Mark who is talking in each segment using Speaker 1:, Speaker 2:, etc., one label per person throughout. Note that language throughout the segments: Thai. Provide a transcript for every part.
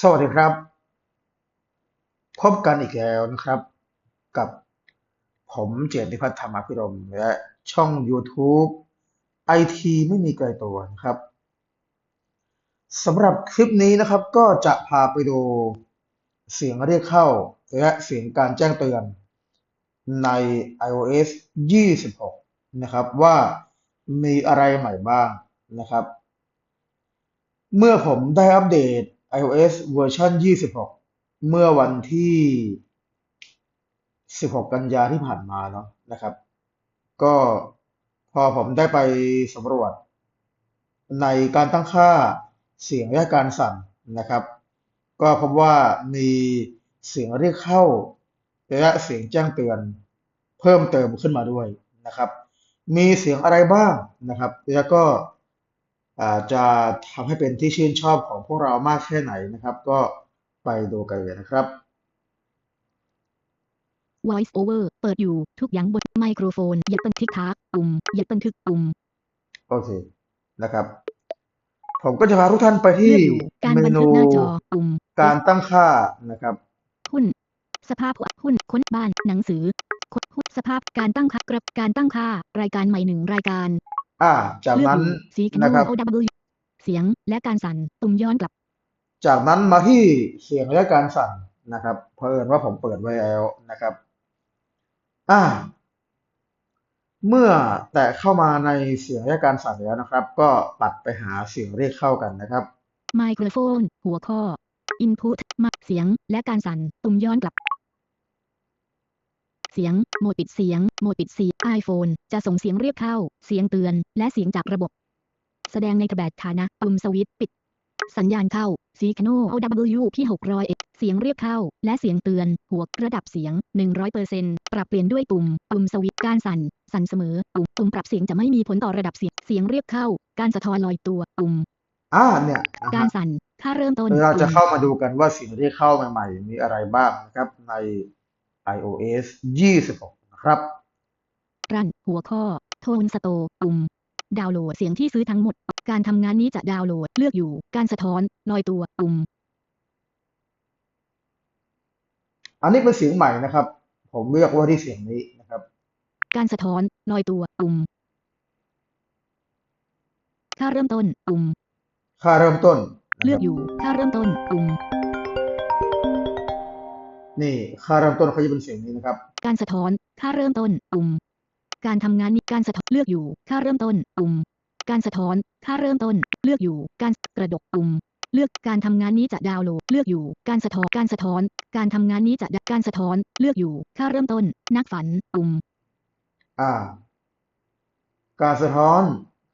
Speaker 1: สวัสดีครับ พบกันอีกแล้วนะครับ กับผมเจติพัฒน์ธรรมพิรมและช่อง YouTube ไอทีไม่มีไกลตัวนะครับสำหรับคลิปนี้นะครับก็จะพาไปดูเสียงเรียกเข้า และเสียงการแจ้งเตือนใน iOS 26 นะครับว่ามีอะไรใหม่บ้างนะครับ เมื่อผมได้อัปเดต iOS เวอร์ชัน26 เมื่อวันที่ 16 กันยาที่ผ่านมาเนาะนะครับ ก็พอผมได้ไปสำรวจ ในการตั้งค่าเสียงและการสั่นนะครับ ก็พบว่ามีเสียงเรียกเข้า และเสียงแจ้งเตือน เพิ่มเติมขึ้นมาด้วยนะครับ มีเสียงอะไรบ้างนะครับ แล้วก็ จจะทำให้เป็นที่ชื่นชอบของพวกเรามากแค่ไหนนะครับ ก็ไปดูกันเลยนะครับ
Speaker 2: Voice over เปิดอยู่ทุกอย่างบนไมโครโฟนอย่าบันทึกทักปุ่มอย่าบันทึกปุ่ม
Speaker 1: โอเคนะครับ ผมก็จะพาทุกท่านไปที่
Speaker 2: เลือกอยู่การ
Speaker 1: เม
Speaker 2: บัน
Speaker 1: นู
Speaker 2: ทึกหน้าจอปุ่ม
Speaker 1: การตั้งค่านะครับ
Speaker 2: หุ้น สภาพหุ้นค้นบ้านหนังสือค้นหุ้นสภาพการตั้งค่ากระการตั้งค่า รายการใหม่หนึ่งรายการ
Speaker 1: อ่า จาก
Speaker 2: เลือก
Speaker 1: นั้น
Speaker 2: อยู่สี
Speaker 1: นะครับ
Speaker 2: โอ W เสียงและการสั่นปุ่มย้อนกลับ
Speaker 1: จากนั้นมาที่เสียงและการสั่นนะครับเผอิญว่าผมเปิดไว้แล้วนะครับ อ่า เมื่อแตะเข้ามาในเสียงและการสั่นแล้วนะครับ ก็ปัดไปหาเสียงเรียกเข้ากันนะครับ
Speaker 2: ไมโครโฟน หัวข้อ Input มาเสียงและการสั่นปุ่มย้อนกลับ เสียง โหมดปิดเสียง โหมดปิดเสียง iPhone จะส่งเสียงเรียกเข้า เสียงเตือน และเสียงจากระบบ แสดงในแบบฐานะ ปุ่มสวิตช์ปิด สัญญาณเข้าสีคโน OW พี่600เสียงเรียกเข้า และเสียงเตือน หัวระดับเสียง 100%ปรับเปลี่ยนด้วยปุ่ม ปุ่มสวิตช์การสั่น สั่นเสมอ ปุ่ม ปุ่มปรับเสียงจะไม่มีผลต่อระดับเสียง เสียงเรียกเข้า การสะท้อนลอยตัว ปุ่ม
Speaker 1: อ่าเนี่ยนะ
Speaker 2: กา
Speaker 1: ฮะ
Speaker 2: รสั่นค่าเริ่มต้น
Speaker 1: เราจะ
Speaker 2: ปุ่ม
Speaker 1: เข้ามาดูกันว่าเสียงเรียกเข้าใหม่ๆมีอะไรบ้างนะครับใน iOS 26 นะครับ
Speaker 2: รันหัวข้อ โทนสโตปุ่ม ดาวน์โหลดเสียงที่ซื้อทั้งหมด การทำงานนี้จะดาวน์โหลดเลือกอยู่ การสะท้อน ลอยตัวปุ่ม
Speaker 1: อันนี้เป็นเสียงใหม่นะครับ ผมเลือกว่าที่เสียงนี้นะครับ
Speaker 2: การสะท้อนลอยตัวปุ่ม ค่าเริ่มต้นปุ่ม
Speaker 1: ค่าเริ่มต้นนะ
Speaker 2: เลื
Speaker 1: ค
Speaker 2: อ
Speaker 1: รั
Speaker 2: ก
Speaker 1: บ
Speaker 2: อยู่ ค่าเริ่มต้นปุ่ม
Speaker 1: นี่ค่าเริ่มต้นเขาจะเป็นเสียงนี้นะครับ
Speaker 2: การสะท้อนค่าเริ่มต้นปุ่มการทำงานนี้การสะท้อนเลือกอยู่ ค่าเริ่มต้นปุ่มการสะท้อนค่าเริ่มต้นเลือกอยู่ การกระดกปุ่มเลือกการทำงานนี้จะดาวน์โหลดเลือกอยู่ การสะท้อนการสะท้อน การทำงานนี้จะดการสะท้อนเลือกอยู่ ค่าเริ่มต้น นักฝันปุ่ม
Speaker 1: อ่า การสะท้อน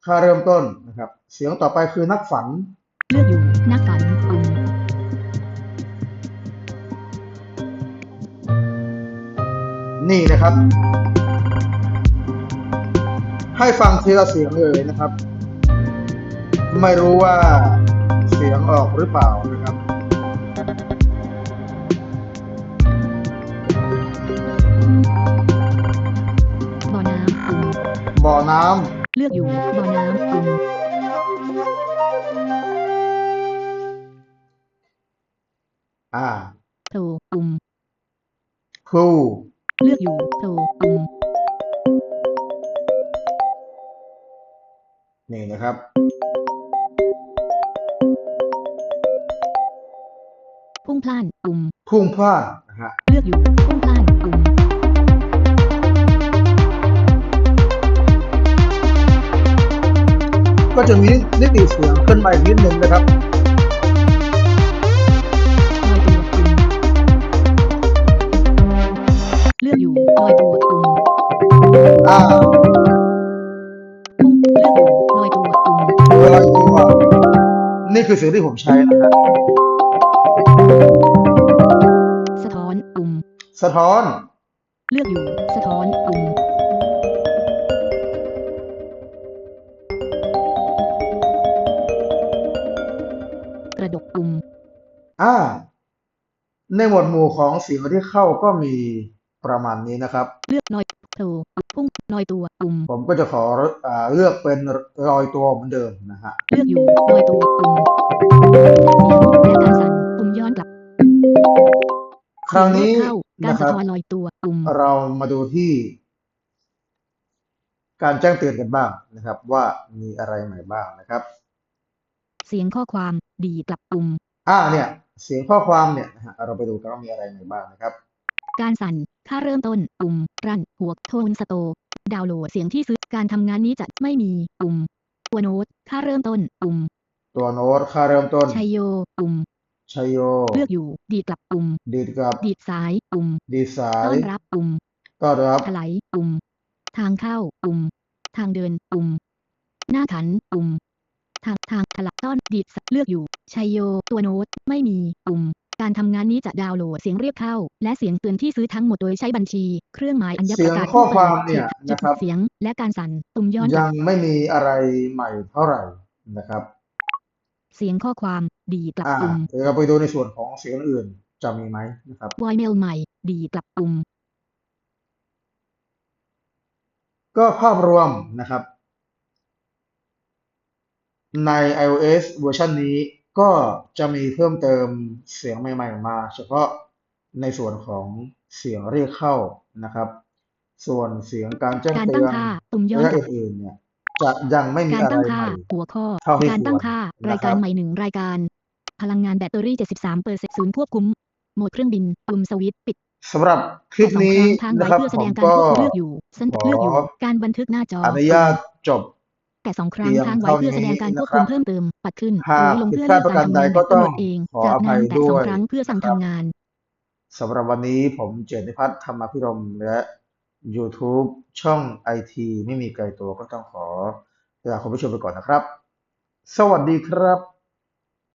Speaker 1: ค่าเริ่มต้นนะครับ เสียงต่อไปคือนักฝัน
Speaker 2: เลือกอยู่ นักฝัน
Speaker 1: นี่นะครับ ให้ฟังทีละเสียงเลยนะครับ ไม่รู้ว่าเสียงออกหรือเปล่านะครับ
Speaker 2: บ่อน้ำปุ่ม
Speaker 1: บ่อน้ำ
Speaker 2: เลือกอยู่บ่อน้ำปุ่ม
Speaker 1: อ่า
Speaker 2: โทรปุ่ม
Speaker 1: พลู
Speaker 2: เลือกอยู่โทรปุ่ม
Speaker 1: นี่นะครับ
Speaker 2: พุ่งพล่านปุ่ม
Speaker 1: พุ่งพลาดนะฮะ
Speaker 2: เลือกอยู่พุ่งพล่านปุ่ม
Speaker 1: ก็จะมีนิติเสียงขึ้นมาอีกนิดนึงนะครับ อ่า
Speaker 2: พุ่งเลือกอยู่ลอยตัวปุ่ม
Speaker 1: ลอยตัวนี่คือเสียงที่ผมใช้นะฮะ
Speaker 2: สะท้อนปุ่ม
Speaker 1: สะท้อน
Speaker 2: เลือกอยู่สะท้อนปุ่มกระดกปุ่ม
Speaker 1: อ่า ในหมวดหมู่ของเสียงที่เข้าก็มีประมาณนี้นะครับ
Speaker 2: เลือกลอย โทรพุ่งลอยตัวปุ่ม
Speaker 1: ผมก็จะขออ่าเลือกเป็นรอยตัวเหมือนเดิมนะฮะ
Speaker 2: เลือกอยู่ลอยตัวปุ่มเสียงและการสั่นปุ่มย่อ
Speaker 1: คราวนี้
Speaker 2: เสียงเรียกเข้าการ
Speaker 1: นะค
Speaker 2: สะ
Speaker 1: รับ
Speaker 2: ท้อนลอยตัวปุ่ม
Speaker 1: เรามาดูที่ การแจ้งเตือนกันบ้างนะครับ ว่ามีอะไรใหม่บ้างนะครับ
Speaker 2: เสียงข้อความดีกลับปุ่ม
Speaker 1: อ่าเนี่ย เสียงข้อความเนี่ยนะฮะเราไปดูกันว่ามีอะไรใหม่บ้างนะครับ
Speaker 2: การสั่น ค่าเริ่มต้น ปุ่ม รัน หัว โทนสโตร์ดาวน์โหลดเสียงที่ซื้อ การทำงานนี้จะไม่มี ปุ่ม ตัวโน้ต ค่าเริ่มต้น ปุ่ม
Speaker 1: ตัวโน้ต ค่าเริ่มต้น
Speaker 2: ชัยโย ปุ่ม
Speaker 1: ชัยโย
Speaker 2: เลือกอยู่ ดีดกลับ ปุ่ม
Speaker 1: ดีดกับ
Speaker 2: ดีดซ้าย ปุ่ม
Speaker 1: ดีสา
Speaker 2: ต้อยนรับ ปุ่ม
Speaker 1: ต้อนรับ
Speaker 2: ถลายปุ่ม ทางเข้า ปุ่ม ทางเดิน ปุ่ม หน้าขัน ปุ่ม ทาง ทางถลักต้อน ดีดสเลือกอยู่ ชัยโย ตัวโน้ต ไม่มี ปุ่ม การทำงานนี้จะดาวน์โหลดเสียงเรียกเข้า และเสียงเตือนที่ซื้อทั้งหมดโดยใช้บัญชี เครื่องหมายอัญ
Speaker 1: เสี
Speaker 2: ป
Speaker 1: ย
Speaker 2: ระ
Speaker 1: ง
Speaker 2: กาศ
Speaker 1: ข้อความ
Speaker 2: ผู้
Speaker 1: เนี่ย
Speaker 2: ปิดจุด
Speaker 1: นะครับ
Speaker 2: เสียงและการสั่นปุ่มย้อนก
Speaker 1: ยั
Speaker 2: ลับ
Speaker 1: งไม่มีอะไรใหม่เท่าไหร่นะครับ
Speaker 2: เสียงข้อความดีกลับ
Speaker 1: อ่า
Speaker 2: ปุ่ม
Speaker 1: เดี๋ยวเราไปดูในส่วนของเสียงอื่นจะมีไหมนะครับ
Speaker 2: วอยเมลใหม่ ดีกลับปุ่ม
Speaker 1: ก็ภาพรวมนะครับ ใน iOS เวอร์ชันนี้ ก็จะมีเพิ่มเติมเสียงใหม่ ๆ มา เฉพาะในส่วนของเสียงเรียกเข้านะครับ ส่วนเสียงการแจ้ง
Speaker 2: การ
Speaker 1: เตื
Speaker 2: ตั้ง
Speaker 1: อน
Speaker 2: ค่าปุ่มย้อน
Speaker 1: และ
Speaker 2: กลับ
Speaker 1: อื่นๆเนี่ยจะยังไม่มี
Speaker 2: การ
Speaker 1: อะไร
Speaker 2: ตั้ง
Speaker 1: ให
Speaker 2: ค่า
Speaker 1: ม่
Speaker 2: หัวข้อ
Speaker 1: เท่าที่
Speaker 2: การตั้ง
Speaker 1: ควร
Speaker 2: ค่า
Speaker 1: นะครับ
Speaker 2: รายการใหม่หนึ่งรายการ พลังงานแบตเตอรี่ 73เปอร์เซ็นต์ศูนย์ควบคุม โหมดเครื่องบินปุ่มสวิตช์ปิด
Speaker 1: สำหรับคลิป
Speaker 2: สอง
Speaker 1: นี้
Speaker 2: ครั้งทาง
Speaker 1: นะ
Speaker 2: ไว้
Speaker 1: ครับ
Speaker 2: เพื่อแส
Speaker 1: ผ
Speaker 2: ด
Speaker 1: ม
Speaker 2: งการ
Speaker 1: ก็
Speaker 2: ควบคุมเลือกอยู่สัน
Speaker 1: ขอ
Speaker 2: เลือกอยู่การบันทึกหน้าจอ
Speaker 1: อนุญาตจบ
Speaker 2: แต่สองครั้ง
Speaker 1: เพียง
Speaker 2: ทางไว้เพื่อแสดงการควบคุม
Speaker 1: เท่านี้นะครับ
Speaker 2: เพิ่มเติม ปัดขึ้น
Speaker 1: หาก
Speaker 2: หรือลง
Speaker 1: ผิด
Speaker 2: เพื่อ
Speaker 1: พลาด
Speaker 2: เลือกการทำงาน
Speaker 1: ประการใดก็
Speaker 2: แบบ
Speaker 1: ต้อง
Speaker 2: กำหนดเอง
Speaker 1: ขอ
Speaker 2: จาก
Speaker 1: อภั
Speaker 2: นั้น
Speaker 1: ย
Speaker 2: แต่สอง
Speaker 1: ด้วย
Speaker 2: ครั้งเพื่อสั่ง
Speaker 1: นะครับ
Speaker 2: ทำงาน
Speaker 1: สำหรับวันนี้ผมเจตนิพัฒน์ธรรมพิรมและ YouTube ช่องไอทีไม่มีไกลตัวก็ต้องขอลาคุณผู้ชมไปก่อนนะครับ สวัสดีครับ